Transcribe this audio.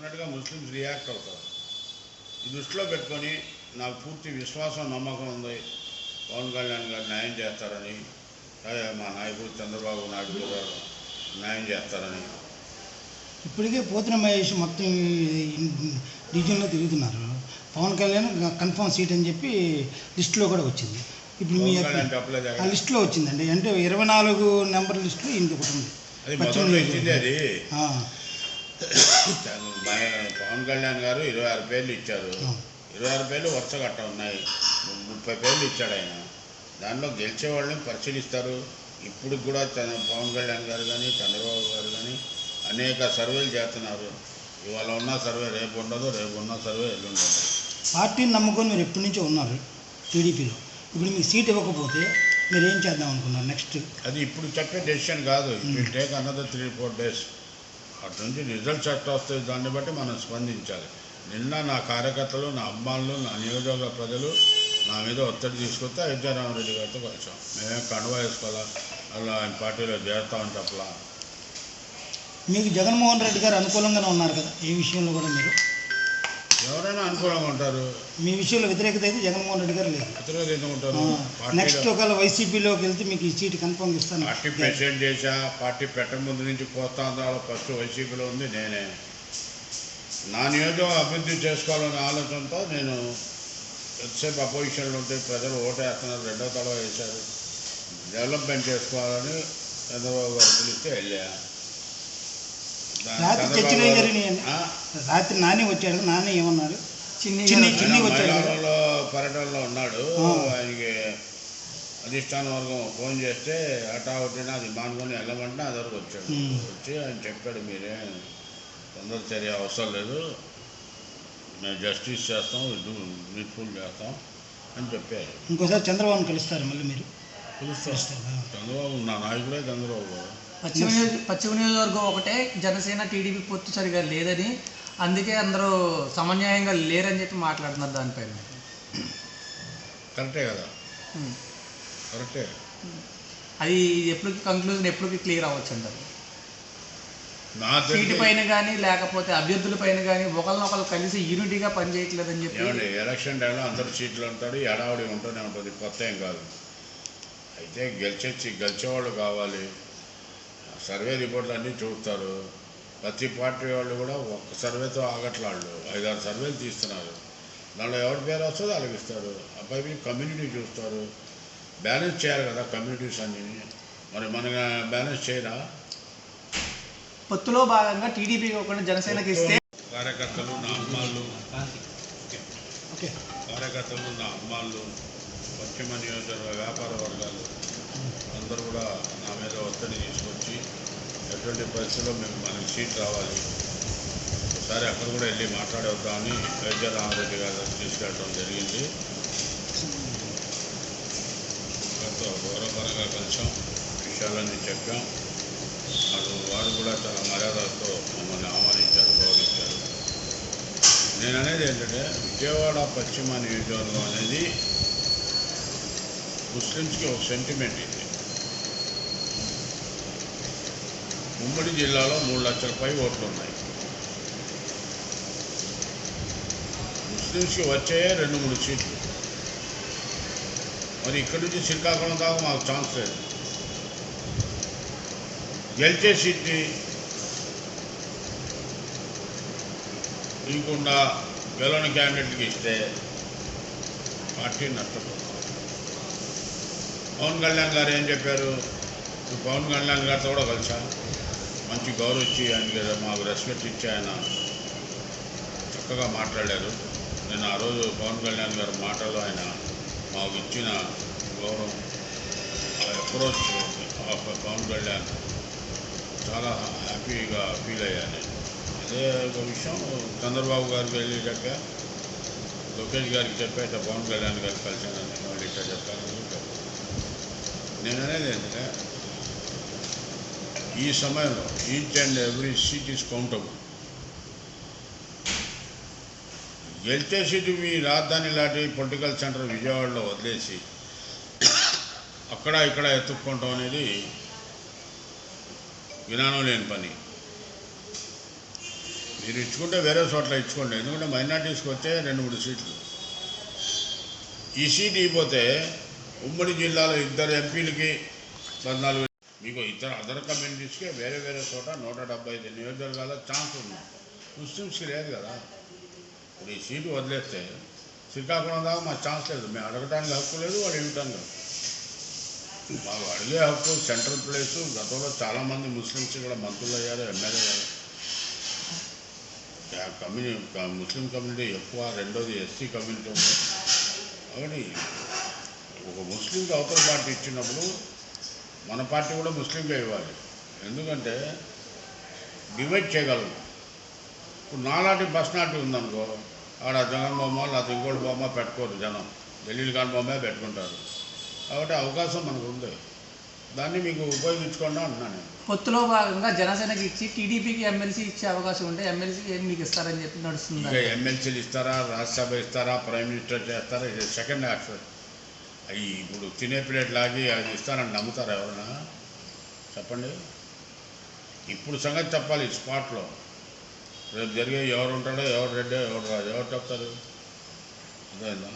అన్నట్టుగా Muslims react అవుతారు. ఈ దృష్టిలో పెట్టుకొని నాకు పూర్తి విశ్వాసం నమ్మకం ఉంది. పవన్ కళ్యాణ్ గారు న్యాయం చేస్తారని మా నాయకుడు చంద్రబాబు నాయుడు గారు న్యాయం చేస్తారని. ఇప్పటికే పోతున్న మహేష్ మొత్తం డివిజన్లో తిరుగుతున్నారు. పవన్ కళ్యాణ్ కన్ఫర్మ్ సీట్ అని చెప్పి లిస్టులో కూడా వచ్చింది. ఇప్పుడు మీ ఆ. లిస్టులో వచ్చింది అంటే ఇరవై నాలుగు నెంబర్ లిస్టులో ఇంటి ఒకటి ఉంది. పవన్ కళ్యాణ్ గారు ఇరవై ఆరు పేర్లు ఇచ్చారు. ఇరవై ఆరు పేర్లు వరుస గట్ట ఉన్నాయి. ముప్పై పేర్లు ఇచ్చాడు ఆయన. దానిలో గెలిచే వాళ్ళని పరిశీలిస్తారు. ఇప్పుడు కూడా చంద్ర పవన్ కళ్యాణ్ గారు కానీ చంద్రబాబు గారు కానీ అనేక సర్వేలు చేస్తున్నారు. ఇవాళ ఉన్న సర్వే రేపు ఉండదు రేపు ఉన్న సర్వే ఎల్లుండి ఉండదు పార్టీని నమ్ముకొని మీరు ఎప్పటి నుంచో ఉన్నారు టీడీపీలో. ఇప్పుడు మీకు సీట్ ఇవ్వకపోతే మీరు ఏం చేద్దాం అనుకున్నారు? నెక్స్ట్. అది ఇప్పుడు చెప్పే డెసిషన్ కాదు. It take another three four days అటు నుంచి రిజల్ట్స్ ఎట్లా వస్తాయి దాన్ని బట్టి మనం స్పందించాలి. నిన్న నా కార్యకర్తలు నా అమ్మాళ్ళు నా నియోజకవర్గ ప్రజలు నా మీద ఒత్తిడి తీసుకొస్తే అయోధ్య రామరెడ్డి గారితో కలిసాం. మేమేం కండువా వేసుకోవాలా? అలా ఆయన పార్టీలో చేరుతామని చెప్పలా మీకు జగన్మోహన్ రెడ్డి గారు అనుకూలంగానే ఉన్నారు కదా? ఈ విషయంలో కూడా మీరు? ఎవరైనా అనుకూలంగా ఉంటారు. మీ విషయంలో వ్యతిరేకత అయితే జగన్మోహన్ రెడ్డి గారు లేదు. ఉంటారు. నెక్స్ట్ ఒకవేళ వైసీపీలోకి వెళ్తే మీకు ఈ సీట్ కన్ఫర్మ్ ఇస్తాను పార్టీ ప్రెసిడెంట్ చేశా పార్టీ పెట్టక ముందు నుంచి కోస్తాంధ్రాలో ఫస్ట్ వైసీపీలో ఉంది నేనే. నా నియోజకవర్గం అభివృద్ధి చేసుకోవాలనే ఆలోచనతో నేను ఎంతసేపు అపోజిషన్లో ఉంటే ప్రజలు ఓటేస్తున్నారు రెండో తడవ వేశారు. డెవలప్మెంట్ చేసుకోవాలని చంద్రబాబు గారు పిలిస్తే వెళ్ళా. రాత్రి నాని వచ్చాడు నాని ఏమన్నారు? చిన్ని చిన్ని చిన్ని వచ్చాడు. పర్యటనలో ఉన్నాడు. ఆయనకి అధిష్టాన వర్గం ఫోన్ చేస్తే అటా ఒకటినా అది మానుకొని వెళ్ళమంటే అదరకు వచ్చాడు. ఉమ్. వచ్చి ఆయన చెప్పాడు మీరే తొందర చర్య అవసరం లేదు. మేము జస్టిస్ చేస్తాం నీట్ఫుల్ చేస్తాం అని చెప్పారు. ఇంకోసారి చంద్రబాబుని కలుస్తారు మళ్ళీ మీరు. కలుస్తారు. చంద్రబాబు నా నాయకుడే చంద్రబాబు. పశ్చిమ పశ్చిమ నియోజకవర్గం ఒకటే జనసేన టీడీపీ పొత్తు సరిగా లేదని అందుకే అందరూ సమన్యాయంగా లేరని చెప్పి మాట్లాడుతున్నారు దానిపైన కరెక్టే కదా. కరెక్టే. అది ఎప్పటికి కంక్లూజన్ ఎప్పటికి క్లియర్ అవ్వచ్చు అంటారు సీటు పైన కానీ లేకపోతే అభ్యర్థుల పైన కానీ ఒకరినొకరు కలిసి యూనిటీగా పనిచేయట్లేదని చెప్పి ఎలక్షన్ టైంలో అందరు సీట్లు ఉంటాడు ఎడావుడి ఉంటూనే ఉంటుంది కొత్త ఏం కాదు. అయితే గెలిచే గెలిచేవాళ్ళు కావాలి. సర్వే రిపోర్ట్లు అన్నీ చూస్తారు. ప్రతి పార్టీ వాళ్ళు కూడా ఒక్క సర్వేతో ఆగట్లాళ్ళు ఐదారు సర్వేలు తీస్తున్నారు. దాంట్లో ఎవరి పేరు వస్తుందో వాళ్ళకి ఇస్తారు. అబ్బాయి కమ్యూనిటీ చూస్తారు. బ్యాలెన్స్ చేయాలి కదా కమ్యూనిటీస్ అన్నీ. మరి మన బ్యాలెన్స్ చేయరా? పొత్తులో భాగంగా టీడీపీ కాకుండా జనసేనకి ఇస్తే కార్యకర్తలు నా అమ్మాళ్ళు. ఓకే. కార్యకర్తలు నా అమ్మాళ్ళు. పశ్చిమ నియోజకవర్గ వ్యాపార వర్గాలు. అందరూ కూడా నా మీద ఒత్తిడి తీసుకొచ్చి ఉన్నటువంటి పరిస్థితిలో మేము మనకి సీట్ రావాలి. ఒకసారి అక్కడ కూడా వెళ్ళి మాట్లాడే వద్దామని వైద్య రామారెడ్డి గారు తీసుకెళ్ళడం జరిగింది. వారితో గౌరవపరంగా కలిసాం విషయాలన్నీ చెప్పాం. అటు వారు కూడా చాలా మర్యాదలతో మమ్మల్ని ఆహ్వానించారు గౌరవించారు. నేను అనేది ఏంటంటే విజయవాడ పశ్చిమ నియోజకవర్గం అనేది ముస్లిమ్స్కి ఒక సెంటిమెంట్ ఇది. ఉమ్మడి జిల్లాలో మూడు లక్షల పై ఓట్లు ఉన్నాయి ముస్లిమ్స్కి వచ్చాయే రెండు మూడు సీట్లు. మరి ఇక్కడి నుంచి శ్రీకాకుళం దాకా మాకు ఛాన్స్ లేదు. గెలిచే సీట్ని ఇవ్వకుండా గెలవని క్యాండిడేట్కి ఇస్తే పార్టీ నష్టపోతుంది. పవన్ కళ్యాణ్ గారు ఏం చెప్పారు? పవన్ కళ్యాణ్ గారితో కూడా కలిసా? మంచి గౌరవ ఇచ్చి ఆయనకి మాకు రెస్పెక్ట్ ఇచ్చి ఆయన చక్కగా మాట్లాడారు. నేను ఆ రోజు పవన్ కళ్యాణ్ గారి మాటలు ఆయన మాకు ఇచ్చిన గౌరవం అప్రోచ్ ఆఫ్ పవన్ కళ్యాణ్ చాలా హ్యాపీగా ఫీల్ అయ్యాను అదే ఒక విషయం చంద్రబాబు గారికి వెళ్ళి లోకేష్ గారికి చెప్పేట పవన్ కళ్యాణ్ గారికి కలిసానని వాళ్ళు ఇట్లా చెప్పానని చెప్పాను. నేను అనేది ఏంటంటే ఈ సమయంలో each and every seat is accountable గెలిచే సీటు మీ రాజధాని లాంటి పొలిటికల్ సెంటర్ విజయవాడలో వదిలేసి అక్కడ ఇక్కడ ఎత్తుక్కుంటాం అనేది విధానం లేని పని. మీరు ఇచ్చుకుంటే వేరే చోట్ల ఇచ్చుకోండి. ఎందుకంటే మైనార్టీస్కి వచ్చే రెండు మూడు సీట్లు. ఈ సీట్ ఇవ్వతే ఉమ్మడి జిల్లాలో ఇద్దరు ఎంపీలకి పద్నాలుగు మీకు ఇతర అదర్ కమ్యూనిటీస్కి వేరే వేరే చోట నూట డెబ్బై ఐదు నియోజకవర్గాల్లో ఛాన్స్ ఉంది. ముస్లిమ్స్కి లేదు కదా. ఇప్పుడు ఈ సీటు వదిలేస్తే శ్రీకాకుళం దాకా మాకు ఛాన్స్ లేదు. మేము అడగడానికి హక్కు లేదు వాళ్ళు ఇవ్వటానికి హక్కు మాకు అడిగే హక్కు సెంట్రల్ ప్లేస్ గతంలో చాలామంది ముస్లిమ్స్ కూడా మంత్రులు అయ్యారు ఎమ్మెల్యే అయ్యారు. కమ్యూని ముస్లిం కమ్యూనిటీ ఎక్కువ రెండోది ఎస్సీ కమ్యూనిటీ ఉంది. కాబట్టి ఒక ముస్లింకి అవతల పార్టీ ఇచ్చినప్పుడు మన పార్టీ కూడా ముస్లింకే ఇవ్వాలి. ఎందుకంటే డివైడ్ చేయగలం ఇప్పుడు నాలాంటి పర్సనాలిటీ ఉందనుకో ఆడ జగన్ బొమ్మ లేకపోతే ఇంకోటి బొమ్మ పెట్టుకోరు జనం. ఢిల్లీ కాని బొమ్మే పెట్టుకుంటారు. కాబట్టి అవకాశం మనకు ఉంది. దాన్ని మీకు ఉపయోగించుకోండి అంటున్నాను నేను. పొత్తులో భాగంగా జనసేనకి ఇచ్చి టీడీపీకి ఎమ్మెల్సీ ఇచ్చే అవకాశం ఉంటే ఎమ్మెల్సీ ఏం మీకు ఇస్తారని చెప్పి నడుస్తుంది ఎమ్మెల్సీలు ఇస్తారా రాజ్యసభ ఇస్తారా ప్రైమ్ మినిస్టర్ చేస్తారా ఇది సెకండ్ ఆప్షన్ అవి ఇప్పుడు తినే ప్లేట్ లాగి అది ఇస్తానని నమ్ముతారు ఎవరైనా చెప్పండి. ఇప్పుడు సంగతి చెప్పాలి స్పాట్లో. రేపు జరిగే ఎవరు ఉంటాడో ఎవరు రెడ్డో ఎవరు రాదు ఎవరు చెప్తారు? అర్థమైందా?